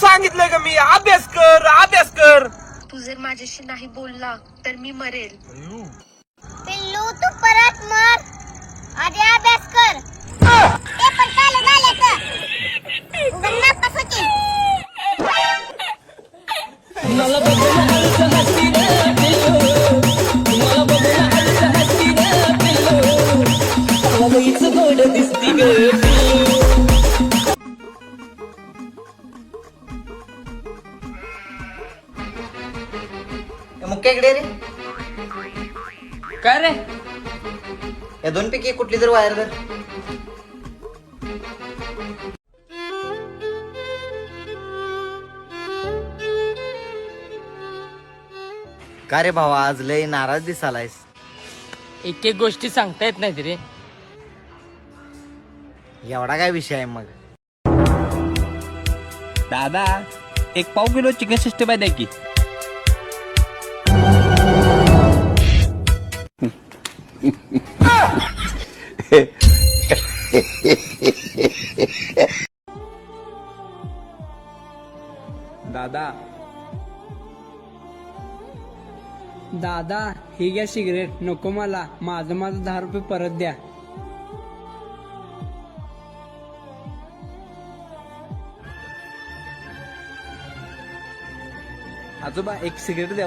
सांगितलंय का मी? अभ्यास कर अभ्यास कर. तू जर माझ्याशी नाही बोलला तर मी मरेल. पिल्लू तू परत मर. आधी अभ्यास कर. पण चालू झालं तर उगाच नापास होतील. मुख्य इकडे रे. काय रे? या दोन पैकी कुठली तर वायर धर. का रे भावा आज लय नाराज दिसालायस? एक एक गोष्टी सांगता येत नाही रे. एवढा काय विषय आहे मग? दादा एक पाव किलो चिकन फाय द्या की. दादा. दादा ही घ्या सिगरेट. नको मला. माझं माझं दहा रुपये परत द्या. आजोबा एक सिगरेट द्या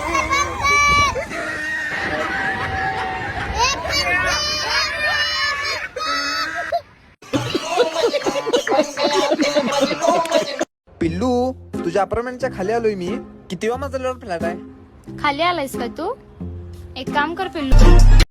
पिल्लू तुझ्या अपार्टमेंटच्या खाली आलोय मी. किती वेळा माझा फ्लॅट आहे? खाली आलायस का तू? एक काम कर पिल्लू.